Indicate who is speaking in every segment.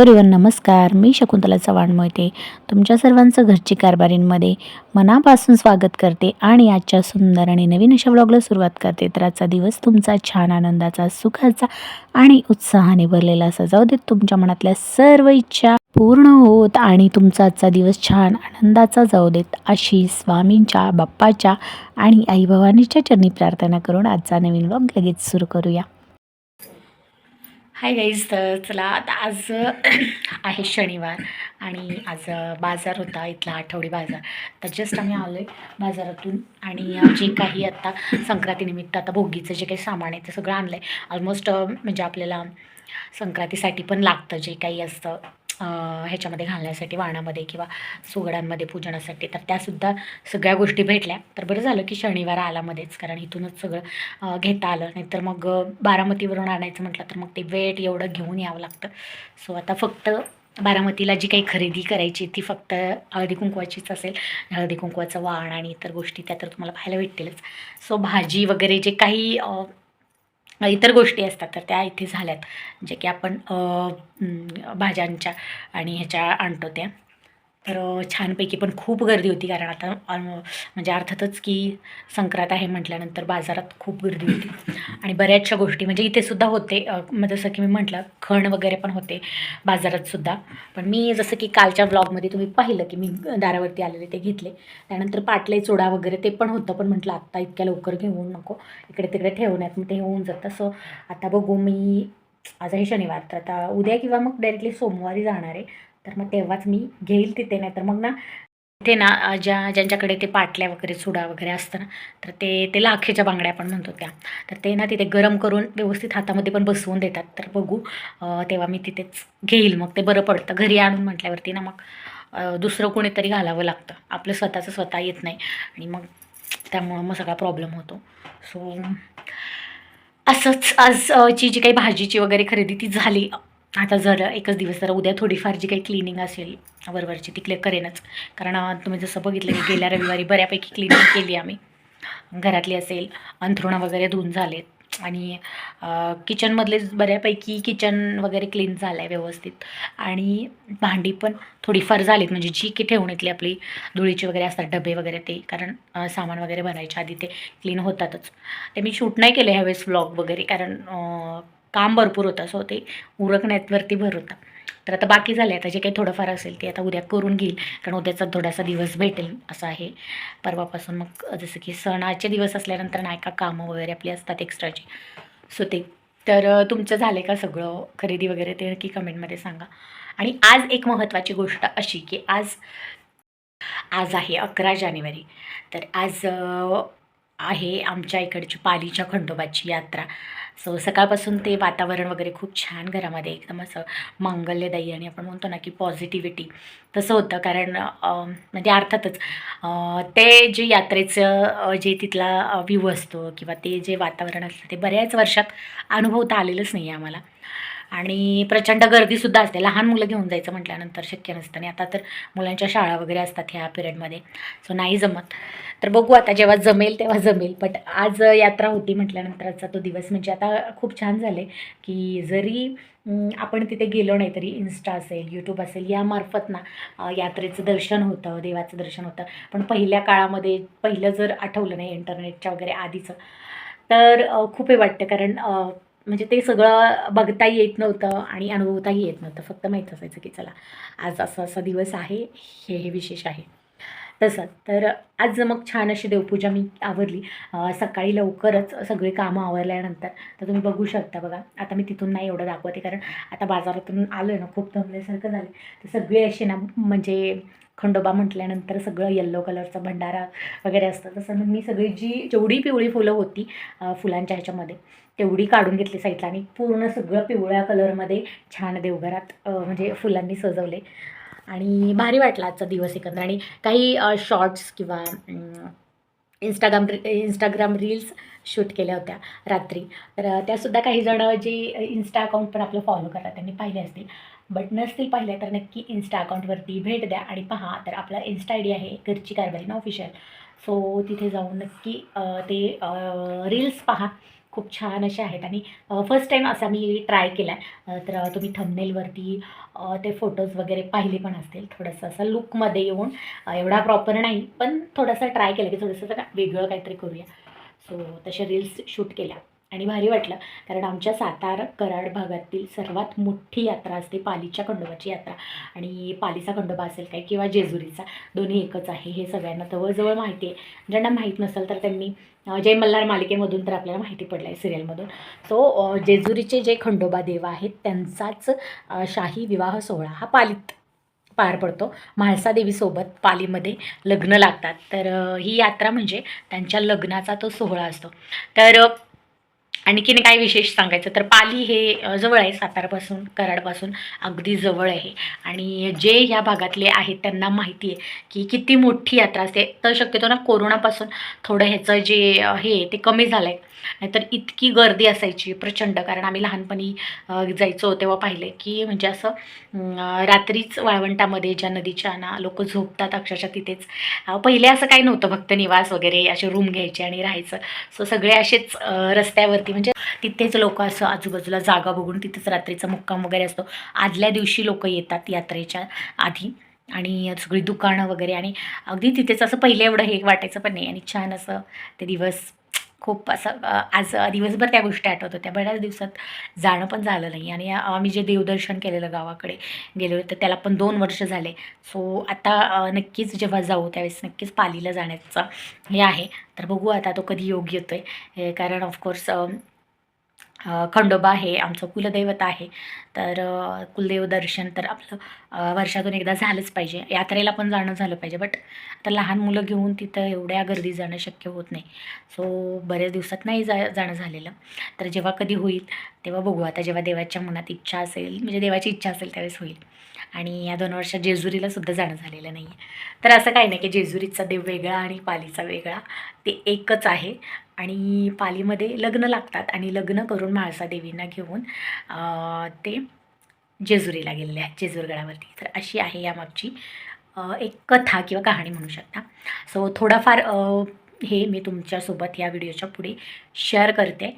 Speaker 1: Hello नमस्कार. मी शकुंतला चव्हाण मोहिते. तुमच्या सर्वांचं घरची कारभारींमध्ये मनापासून स्वागत करते आणि आजच्या सुंदर आणि नवीन अशा ब्लॉगला सुरुवात करते. तर आजचा दिवस तुमचा छान आनंदाचा सुखाचा आणि उत्साहाने भरलेला असा जाऊ देत तुमच्या मनातल्या सर्व इच्छा पूर्ण होत आणि तुमचा आजचा दिवस छान आनंदाचा जाऊ देत अशी स्वामींच्या बाप्पाच्या आणि आई भवानीच्या चरणी प्रार्थना करून आजचा नवीन ब्लॉग लगेच सुरू करूया. हाय गाईज तर चला आता आज आहे शनिवार आणि आज बाजार होता इथला आठवडी बाजार. तर जस्ट आम्ही आलो आहे बाजारातून आणि जे काही आत्ता संक्रांतीनिमित्त आता भोगीचं जे काही सामान आहे ते सगळं आणलं आहे ऑलमोस्ट म्हणजे आपल्याला संक्रांतीसाठी पण लागतं जे काही असतं. ह्याच्यामध्ये घालण्यासाठी वाणामध्ये किंवा सुगडांमध्ये पूजनासाठी. तर त्यासुद्धा सगळ्या गोष्टी भेटल्या. तर बरं झालं की शनिवार आलामध्येच कारण इथूनच सगळं घेता आलं. नाहीतर मग बारामतीवरून आणायचं म्हटलं तर मग ते वेट एवढं घेऊन यावं लागतं. सो आता फक्त बारामतीला जी काही खरेदी करायची ती फक्त हळदी कुंकवाचीच असेल. हळदी कुंकवाचं वाण आणि इतर गोष्टी त्या तर तुम्हाला पाहायला भेटतीलच. सो भाजी वगैरे जे काही इतर गोष्टी असतात तर त्या इथे झाल्यात. जे की आपण भाज्यांच्या आणि ह्याच्या आणतो त्या. तर छानपैकी पण खूप गर्दी होती कारण आता ऑल म्हणजे अर्थातच की संक्रांत आहे म्हटल्यानंतर बाजारात खूप गर्दी होती. आणि बऱ्याचशा गोष्टी म्हणजे इथे सुद्धा होते मग जसं की मी म्हटलं खण वगैरे पण होते बाजारात सुद्धा. पण मी जसं की कालच्या ब्लॉगमध्ये तुम्ही पाहिलं की मी दारावरती आलेले ते घेतले. त्यानंतर पाटले चुडा वगैरे ते पण होतं पण म्हटलं आत्ता इतक्या लवकर घेऊन नको. इकडे तिकडे ठेवण्यात मग ते होऊन जातं. सो आता बघू मी आज आहे शनिवार तर आता उद्या किंवा मग डायरेक्टली सोमवारी जाणार आहे. तर मग तेव्हाच मी घेईल तिथे नाही तर मग ना तिथे ना ज्या ज्यांच्याकडे ते पाटल्या वगैरे चुडा वगैरे असतं ना तर ते ते लाखेच्या बांगड्या आपण म्हणतो त्या. तर ते ना तिथे गरम करून व्यवस्थित हातामध्ये पण बसवून देतात. तर बघू तेव्हा मी तिथेच घेईल. मग ते बरं पडतं. घरी आणून म्हटल्यावरती ना मग दुसरं कोणीतरी घालावं लागतं. आपलं स्वतःचं स्वतः येत नाही. आणि मग त्यामुळं मग सगळा प्रॉब्लेम होतो. सो असंच आज ची जी काही भाजीची वगैरे खरेदी ती झाली. आता जर एकच दिवस जरा उद्या थोडीफार जी काही क्लिनिंग असेल वरवरची ती क्लिअर करेनच. कारण तुम्ही जसं बघितलं की गेल्या रविवारी बऱ्यापैकी क्लिनिंग केली आम्ही. घरातली असेल अंथरुणं वगैरे धुवून झालेत. आणि किचनमधलेच किचनमधले बऱ्यापैकी किचन वगैरे क्लीन झालं आहे व्यवस्थित. आणि भांडी पण थोडीफार झालीत. म्हणजे जी की ठेवणीतली आपली धुळीची वगैरे असतात डबे वगैरे ते. कारण सामान वगैरे भरायच्या आधी ते क्लीन होतातच. ते मी शूट नाही केले ह्यावेळेस व्लॉग वगैरे. कारण काम भरपूर होतं सो ते उरकण्यावरती भर होता. तर आता बाकी झाले आता जे काही थोडंफार असेल ते आता उद्या करून घेईल कारण उद्याचा थोडासा दिवस भेटेल असं आहे. परवापासून मग जसं की सणाचे दिवस असल्यानंतर नाही का कामं वगैरे आपली असतात एक्स्ट्राची सो ते. तर तुमचं झालं का सगळं खरेदी वगैरे ते नक्की कमेंटमध्ये सांगा. आणि आज एक महत्त्वाची गोष्ट अशी की आज आज आहे अकरा जानेवारी. तर आज आहे आमच्या इकडची पालीच्या खंडोबाची यात्रा. सो सकाळपासून ते वातावरण वगैरे खूप छान घरामध्ये एकदम असं मंगल्यदायी आणि आपण म्हणतो ना की पॉझिटिव्हिटी तसं होतं. कारण म्हणजे अर्थातच ते जे यात्रेचं जे तिथला व्ह्यू असतो किंवा ते जे वातावरण असतं ते बऱ्याच वर्षात अनुभवता आलेलंच नाही आहे आम्हाला. आणि प्रचंड गर्दीसुद्धा असते. लहान मुलं घेऊन जायचं म्हटल्यानंतर शक्य नसतं. आणि आता तर मुलांच्या शाळा वगैरे असतात ह्या पिरियडमध्ये. सो नाही जमत. तर बघू आता जेव्हा जमेल तेव्हा जमेल. बट आज यात्रा होती म्हटल्यानंतरचा तो दिवस म्हणजे आता खूप छान झाले की जरी आपण तिथे गेलो नाही तरी इन्स्टा असेल यूट्यूब असेल यामार्फत ना यात्रेचं दर्शन होतं देवाचं दर्शन होतं. पण पहिल्या काळामध्ये पहिलं जर आठवलं नाही इंटरनेटच्या वगैरे आधीचं तर खूप हे वाटतं. कारण म्हणजे ते सगळं बघता येत नव्हतं आणि अनुभवताही येत नव्हतं. फक्त माहीत असायचं की चला आज असा असा दिवस आहे हे हे विशेष आहे. तसं. तर आज मग छान अशी देवपूजा मी आवरली. सकाळी लवकरच सगळी कामं आवरल्यानंतर तर तुम्ही बघू शकता बघा. आता मी तिथून नाही एवढं दाखवते कारण आता बाजारातून आलो आहे ना खूप दमल्यासारखं झालं तर सगळे असे ना म्हणजे खंडोबा म्हटल्यानंतर सगळं येल्लो कलरचा भंडारा वगैरे असतं. तसं मग मी सगळी जी जेवढी पिवळी फुलं होती फुलांच्या ह्याच्यामध्ये तेवढी काढून घेतली साईडला आणि पूर्ण सगळं पिवळ्या कलरमध्ये छान देवघरात म्हणजे फुलांनी सजवले. आणि भारी वाटला आजचा दिवस एकंदर. आणि काही शॉर्ट्स किंवा इंस्टाग्राम इंस्टाग्राम रील्स शूट केल्या होत्या रात्री. तर त्यासुद्धा काही जण जे इन्स्टा अकाउंट पण आपलं फॉलो करतात त्यांनी पाहिले असतील. बट नसतील पाहिले तर नक्की इन्स्टा अकाउंटवरती भेट द्या आणि पहा. तर आपला इन्स्टा आय डी आहे घरची कारभारी ना ऑफिशियल सो तिथे जाऊन नक्की ते रील्स पहा. खूप छान असे आहेत. आणि फर्स्ट टाईम असा मी ट्राय केला आहे तर तुम्ही थंबनेलवरती ते फोटोज वगैरे पाहिले पण असतील. थोडंसं असं लुकमध्ये येऊन एवढा प्रॉपर नाही. पण थोडंसं ट्राय केलं की थोडंसं जरा वेगळं काहीतरी करूया. सो तसे रील्स शूट केल्या. आणि भारी वाटलं. कारण आमच्या सातारा कराड भागातील सर्वात मोठी यात्रा असते पालीच्या खंडोबाची यात्रा. आणि पालीचा खंडोबा असेल काय किंवा जेजुरीचा दोन्ही एकच आहे हे सगळ्यांना जवळजवळ माहिती आहे. ज्यांना माहीत नसेल तर त्यांनी जय मल्हार मालिकेमधून तर आपल्याला माहिती पडलं आहे सिरियलमधून. सो जेजुरीचे जे खंडोबा देव आहेत त्यांचाच शाही विवाह सोहळा हा पालीत पार पडतो. म्हाळसादेवीसोबत पालीमध्ये लग्न लागतात. तर ही यात्रा म्हणजे त्यांच्या लग्नाचा तो सोहळा असतो. तर आणखीन काय विशेष सांगायचं तर पाली हे जवळ आहे सातारापासून कराडपासून अगदी जवळ आहे. आणि जे ह्या भागातले आहेत त्यांना माहिती आहे की किती मोठी यात्रा असते. तर शक्यतो ना कोरोनापासून थोडं ह्याचं जे हे आहे ते कमी झालं आहे नाहीतर इतकी गर्दी असायची प्रचंड. कारण आम्ही लहानपणी जायचो तेव्हा पाहिले की म्हणजे असं रात्रीच वाळवंटामध्ये ज्या नदीच्या ना लोक झोपतात अक्षरशः तिथेच. पहिले असं काही नव्हतं. फक्त निवास वगैरे असे रूम घ्यायचे आणि राहायचं. सो सगळे असेच रस्त्यावरती म्हणजे म्हणजे तिथेच लोक असं आजूबाजूला जागा बघून तिथेच रात्रीचा मुक्काम वगैरे असतो. आदल्या दिवशी लोक येतात यात्रेच्या आधी आणि सगळी दुकानं वगैरे आणि अगदी तिथेच असं पहिले एवढं हे वाटायचं पण नाही आणि छान असं ते दिवस खूप असं आज दिवसभर त्या गोष्टी आठवत होत्या. बऱ्याच दिवसात जाणं पण झालं नाही. आणि आम्ही जे देवदर्शन केलेलं गावाकडे गेलो तर त्याला पण दोन वर्ष झाले. सो आता नक्कीच जेव्हा जाऊ त्यावेळेस नक्कीच पालीला जाण्याचं हे आहे. तर बघू आता तो कधी योग येतो आहे कारण ऑफकोर्स खंडोबा आहे आमचं कुलदैवत आहे. तर कुलदेव दर्शन तर आपलं वर्षातून एकदा झालंच पाहिजे. यात्रेला पण जाणं झालं पाहिजे. बट आता लहान मुलं घेऊन तिथं एवढ्या गर्दी जाणं शक्य होत नाही. सो बऱ्याच दिवसात नाही जा जाणं झालेलं. तर जेव्हा कधी होईल तेव्हा बघू. आता जेव्हा देवाच्या मनात इच्छा असेल म्हणजे देवाची इच्छा असेल त्यावेळेस होईल. आणि या दोन वर्षात जेजुरीला सुद्धा जाणं झालेलं नाही आहे तर असं काही नाही की जेजुरीचा देव वेगळा आणि पालीचा वेगळा ते एकच आहे. आणि पालीमध्ये लग्न लागतात आणि लग्न करून म्हाळसा देवींना घेऊन ते जेजुरीला गेलेले आहेत जेजूरगडावरती तर अशी आहे यामागची एक कथा किंवा कहाणी म्हणू शकता. सो थोडाफार हे मी तुमच्यासोबत या व्हिडिओच्या पुढे शेअर करते.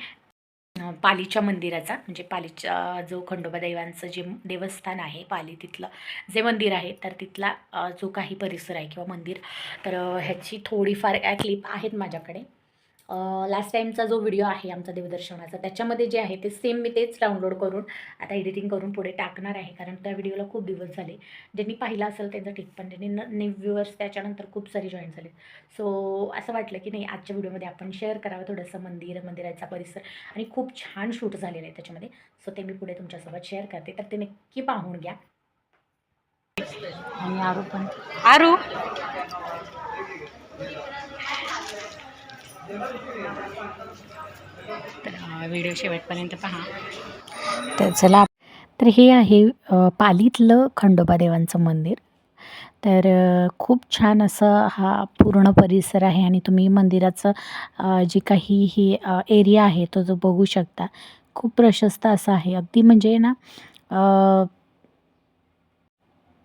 Speaker 1: पालीच्या मंदिराचा म्हणजे पालीच्या जो खंडोबा देवांचं जे देवस्थान आहे पाली तिथलं जे मंदिर आहे तर तिथला जो काही परिसर आहे किंवा मंदिर तर ह्याची थोडीफार क्लिप आहेत माझ्याकडे. लास्ट टाईमचा जो व्हिडिओ आहे आमचा देवदर्शनाचा त्याच्यामध्ये जे आहे ते सेम मी तेच डाउनलोड करून आता एडिटिंग करून पुढे टाकणार आहे. कारण त्या व्हिडिओला खूप दिवस झाले. ज्यांनी पाहिलं असेल त्यांचं ठीक पण त्यांनी न व्ह्युअर्स त्याच्यानंतर खूप सारे जॉईन झाले. सो असं वाटलं की नाही आजच्या व्हिडिओमध्ये आपण शेअर करावं थोडंसं मंदिर मंदिराचा परिसर आणि खूप छान शूट झालेलं आहे त्याच्यामध्ये. सो ते मी पुढे तुमच्यासोबत शेअर करते. तर ते नक्की पाहून घ्या. आणि आरू पण. आरू? तर व्हिडिओ शेवटपर्यंत पहा. तर चला तर हे आहे पालीतलं खंडोबा देवांचं मंदिर. तर खूप छान असं हा पूर्ण परिसर आहे आणि तुम्ही मंदिराचं जे काही ही एरिया आहे तो जो बघू शकता. खूप प्रशस्त असा आहे. अगदी म्हणजे ना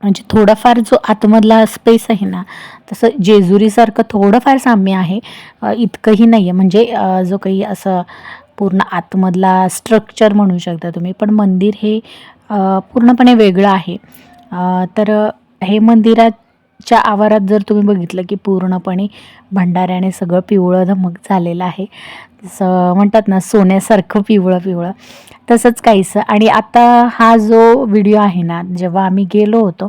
Speaker 1: म्हणजे थोडाफार जो आतमधला स्पेस आहे ना तसं जेजुरीसारखं थोडंफार साम्य आहे. इतकंही नाही आहे म्हणजे जो काही असं पूर्ण आतमधला स्ट्रक्चर म्हणू शकता तुम्ही पण मंदिर हे पूर्णपणे वेगळं आहे. तर हे मंदिराच्या आवारात जर तुम्ही बघितलं की पूर्णपणे भंडाऱ्याने सगळं पिवळं धमक झालेलं आहे म्हणतात ना सोन्यासारखं पिवळं पिवळं. तसंच काहीसं. आणि आता हा जो व्हिडिओ आहे ना जेव्हा आम्ही गेलो होतो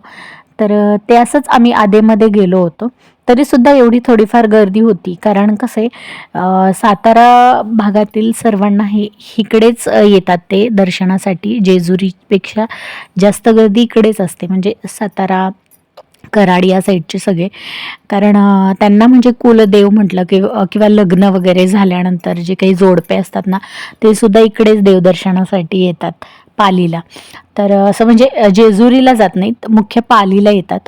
Speaker 1: तर ते असंच आम्ही आधेमध्ये गेलो होतो. तरीसुद्धा एवढी थोडीफार गर्दी होती. कारण कसं आहे सातारा भागातील सर्वांना हे इकडेच येतात ते दर्शनासाठी. जेजुरीपेक्षा जास्त गर्दी इकडेच असते. म्हणजे सातारा कराड या साईडचे सगळे. कारण त्यांना म्हणजे कुलदेव म्हटलं की किंवा लग्न वगैरे झाल्यानंतर जे काही जोडपे असतात ना ते सुद्धा इकडेच देवदर्शनासाठी येतात पालीला. तर असं म्हणजे जेजुरीला जात नाहीत मुख्य पालीला येतात.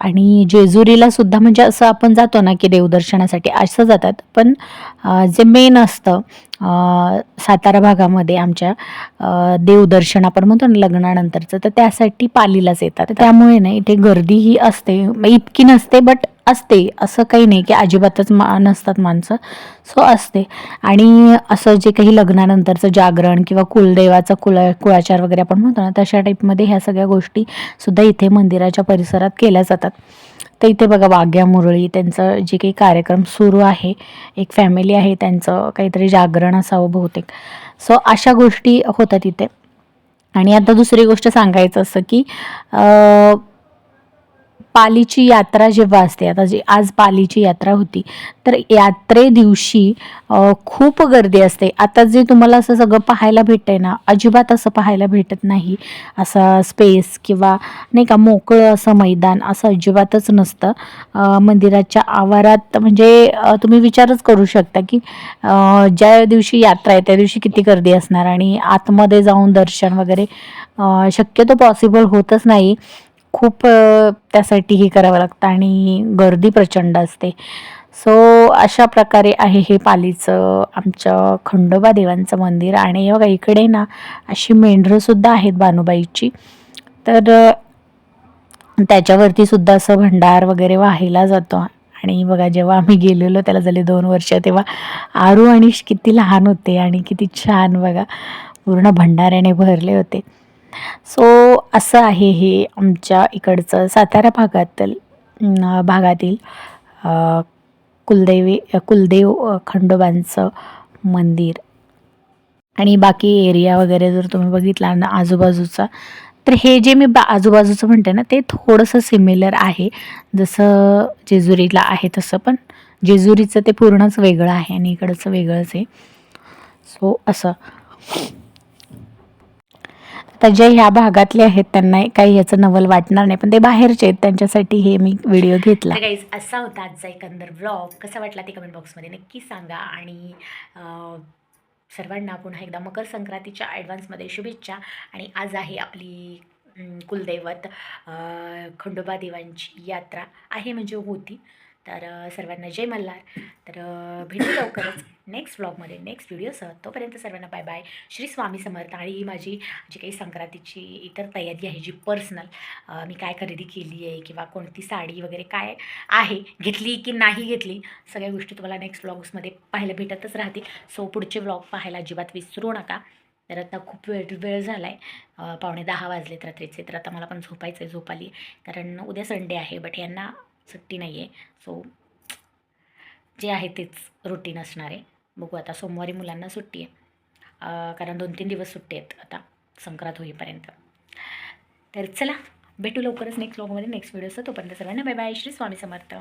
Speaker 1: आणि जेजुरीला सुद्धा म्हणजे असं आपण जातो ना की देवदर्शनासाठी असं जातात. पण जे मेन असतं सातारा भागामध्ये आमच्या देवदर्शन आपण म्हणतो ना लग्नानंतरचं तर त्यासाठी पालीलाच येतात. त्यामुळे ना इथे गर्दी ही असते. इतकी नसते बट असते. असं काही नाही की अजिबातच मा नसतात माणसं. सो असते. आणि असं जे काही लग्नानंतरचं जागरण किंवा कुलदेवाचा कुला कुळाचार वगैरे आपण म्हणतो ना तशा टाईपमध्ये ह्या सगळ्या गोष्टी सुद्धा इथे मंदिराच्या परिसरात केल्या जातात. तर इथे बघा वाघ्या मुरळी त्यांचं जे काही कार्यक्रम सुरू आहे एक फॅमिली आहे त्यांचं काहीतरी जागरण असावं बहुतेक. सो अशा गोष्टी होतात इथे. आणि आता दुसरी गोष्ट सांगायचं असं की अं, पालीची यात्रा जेव्हा असते आता जी आज पालीची यात्रा होती तर यात्रे दिवशी खूप गर्दी असते. आता जे तुम्हाला असं सगळं पाहायला भेटतंय ना अजिबात असं पाहायला भेटत नाही. असं स्पेस किंवा नाही का मोकळं असं मैदान असं अजिबातच नसतं. मंदिराच्या आवारात म्हणजे तुम्ही विचारच करू शकता की ज्या दिवशी यात्रा आहे त्या दिवशी किती गर्दी असणार? आणि आतमध्ये जाऊन दर्शन वगैरे शक्यतो पॉसिबल होतच नाही. खूप त्यासाठी हे करावं लागतं आणि गर्दी प्रचंड असते. सो अशा प्रकारे आहे हे पालीचं आमच्या खंडोबा देवांचं मंदिर. आणि बघा इकडे ना अशी मेंढरंसुद्धा आहेत बानुबाईची. तर त्याच्यावरतीसुद्धा त्याच्यावरती सुद्धा असं भंडार वगैरे वाहिला जातो. आणि बघा जेव्हा आम्ही गेलेलो त्याला झाले दोन वर्ष तेव्हा आरू आणि किती लहान होते आणि किती छान बघा पूर्ण भंडाऱ्याने भरले होते. सो असं आहे हे आमच्या इकडचं सातारा भागातील भागातील कुलदेवी कुलदेव खंडोबांचं मंदिर. आणि बाकी एरिया वगैरे जर तुम्ही बघितला ना आजूबाजूचा तर हे जे मी बा आजूबाजूचं म्हणते ना ते थोडंसं सिमिलर आहे. जसं जेजुरीला आहे तसं पण जेजुरीचं ते पूर्णच वेगळं आहे आणि इकडचं वेगळंच आहे. सो असं. तर जे ह्या भागातले आहेत त्यांना काही याचं नवल वाटणार नाही पण ते बाहेरचे आहेत त्यांच्यासाठी हे मी व्हिडिओ घेतला.
Speaker 2: गाईज असा होता आजचा एकंदर व्लॉग कसा वाटला ते कमेंट बॉक्समध्ये नक्की सांगा. आणि सर्वांना पुन्हा एकदा मकर संक्रांतीच्या ॲडव्हान्समध्ये शुभेच्छा. आणि आज आहे आपली कुलदैवत खंडोबा देवांची यात्रा. आहे म्हणजे होती. तर सर्वांना जय मल्हार. तर भेटू लवकरच नेक्स्ट व्लॉगमध्ये नेक्स्ट व्हिडिओसह तोपर्यंत सर्वांना बाय बाय श्री स्वामी समर्थ आणि ही माझी जी काही संक्रांतीची इतर तयारी आहे जी पर्सनल मी काय खरेदी केली आहे किंवा कोणती साडी वगैरे काय आहे घेतली की नाही घेतली सगळ्या गोष्टी तुम्हाला नेक्स्ट व्लॉग्समध्ये पाहायला भेटतच राहतील. सो पुढचे व्लॉग पाहायला अजिबात विसरू नका. तर आता खूप वेळ वेळ झाला आहे पावणे दहा वाजलेत रात्रीचे. तर आता मला पण झोपायचं आहे झोपाली कारण उद्या संडे आहे बट यांना सुट्टी नाही आहे सो जे आहे तेच रुटीन असणार आहे. बघू आता सोमवारी मुलांना सुट्टी आहे. कारण दोन तीन दिवस सुट्टी आहेत आता संक्रांत होईपर्यंत. तर चला भेटू लवकरच नेक्स्ट ब्लॉगमध्ये नेक्स्ट व्हिडिओचं तोपर्यंत सर्वांना बाय बाय श्री स्वामी समर्थ.